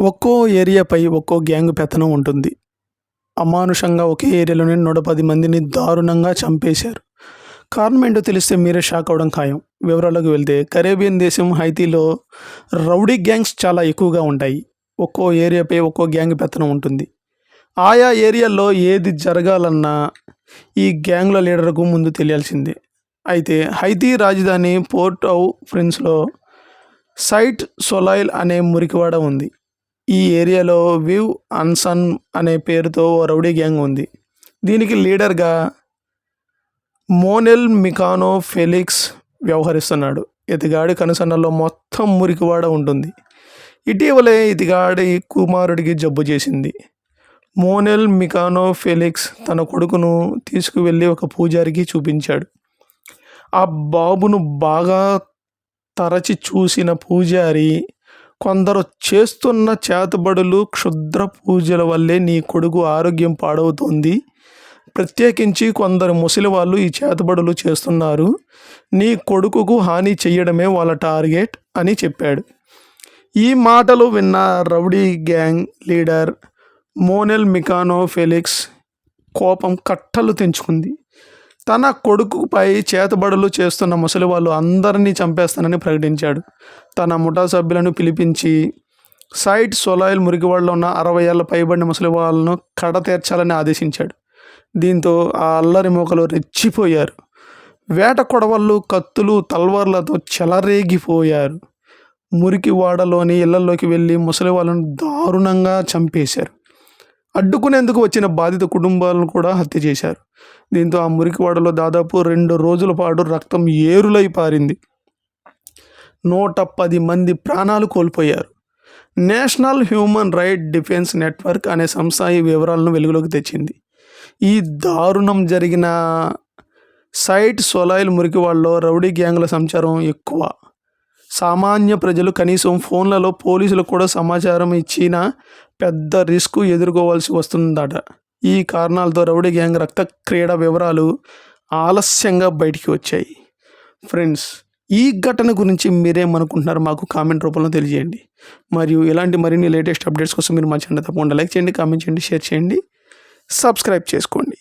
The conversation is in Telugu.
ఒక్కో ఏరియాపై ఒక్కో గ్యాంగ్ పెత్తనం ఉంటుంది. అమానుషంగా ఒకే ఏరియాలోని నూట పది మందిని దారుణంగా చంపేశారు. కారణం ఏంటో తెలిస్తే మీరే షాక్ అవడం ఖాయం. వివరాలకు వెళ్తే కరేబియన్ దేశం హైతీలో రౌడీ గ్యాంగ్స్ చాలా ఎక్కువగా ఉంటాయి. ఒక్కో ఏరియాపై ఒక్కో గ్యాంగ్ పెత్తనం ఉంటుంది. ఆయా ఏరియాల్లో ఏది జరగాలన్నా ఈ గ్యాంగ్ల లీడర్కు ముందు తెలియాల్సిందే. అయితే హైతీ రాజధాని పోర్ట్ ఆఫ్ ప్రిన్స్లో సైట్ సొలైల్ అనే మురికివాడ ఉంది. ఈ ఏరియాలో వివ్ అన్సన్ అనే పేరుతో ఓ రౌడీ గ్యాంగ్ ఉంది. దీనికి లీడర్గా మోనెల్ మికానో ఫెలిక్స్ వ్యవహరిస్తున్నాడు. ఇతగాడి కనుసన్నల్లో మొత్తం మురికివాడ ఉంటుంది. ఇటీవలే ఇతగాడి కుమారుడికి జబ్బు చేసింది. మోనెల్ మికానో ఫెలిక్స్ తన కొడుకును తీసుకువెళ్ళి ఒక పూజారికి చూపించాడు. ఆ బాబును బాగా తరచి చూసిన పూజారి కొందరు చేస్తున్న చేతబడులు క్షుద్ర పూజల వల్లే నీ కొడుకు ఆరోగ్యం పాడవుతుంది. ప్రత్యేకించి కొందరు ముసలి వాళ్ళు ఈ చేతబడులు చేస్తున్నారు. నీ కొడుకుకు హాని చేయడమే వాళ్ళ టార్గెట్ అని చెప్పాడు. ఈ మాటలు విన్న rowdy gang leader Monel Mikano Felix కోపం కట్టలు తెంచుకుంది. తన కొడుకుపై చేతబడులు చేస్తున్న ముసలి వాళ్ళు అందరినీ చంపేస్తానని ప్రకటించాడు. తన ముఠా సభ్యులను పిలిపించి సైట్ సొలాయిల్ మురికివాడలో ఉన్న అరవై ఏళ్ళ పైబడిన ముసలి వాళ్ళను కడ తీర్చాలని ఆదేశించాడు. దీంతో ఆ అల్లరి మోకలు రెచ్చిపోయారు. వేట కొడవళ్ళు కత్తులు తల్వార్లతో చెలరేగిపోయారు. మురికి వాడలోని ఇళ్ళలోకి వెళ్ళి ముసలి వాళ్ళను దారుణంగా చంపేశారు. అడ్డుకునేందుకు వచ్చిన బాధిత కుటుంబాలను కూడా హత్య చేశారు. దీంతో ఆ మురికివాడలో దాదాపు రెండు రోజుల పాటు రక్తం ఏరులై పారింది. నూట పది మంది ప్రాణాలు కోల్పోయారు. National human right defence network అనే సంస్థ ఈ వివరాలను వెలుగులోకి తెచ్చింది. ఈ దారుణం జరిగిన సైట్ సొలాయిల్ మురికివాడలో రౌడీ గ్యాంగ్ల సంచారం ఎక్కువ. సామాన్య ప్రజలు కనీసం ఫోన్లలో పోలీసులకు కూడా సమాచారం ఇచ్చిన పెద్ద రిస్క్ ఎదుర్కోవాల్సి వస్తుందట. ఈ కారణాలతో రౌడీ గ్యాంగ్ రక్త క్రీడ వివరాలు ఆలస్యంగా బయటికి వచ్చాయి. ఫ్రెండ్స్ ఈ ఘటన గురించి మీరేమనుకుంటున్నారు మాకు కామెంట్ రూపంలో తెలియజేయండి. మరియు ఇలాంటి మరిన్ని లేటెస్ట్ అప్డేట్స్ కోసం మీరు మా ఛానల్ తప్పకుండా లైక్ చేయండి కామెంట్ చేయండి షేర్ చేయండి సబ్స్క్రైబ్ చేసుకోండి.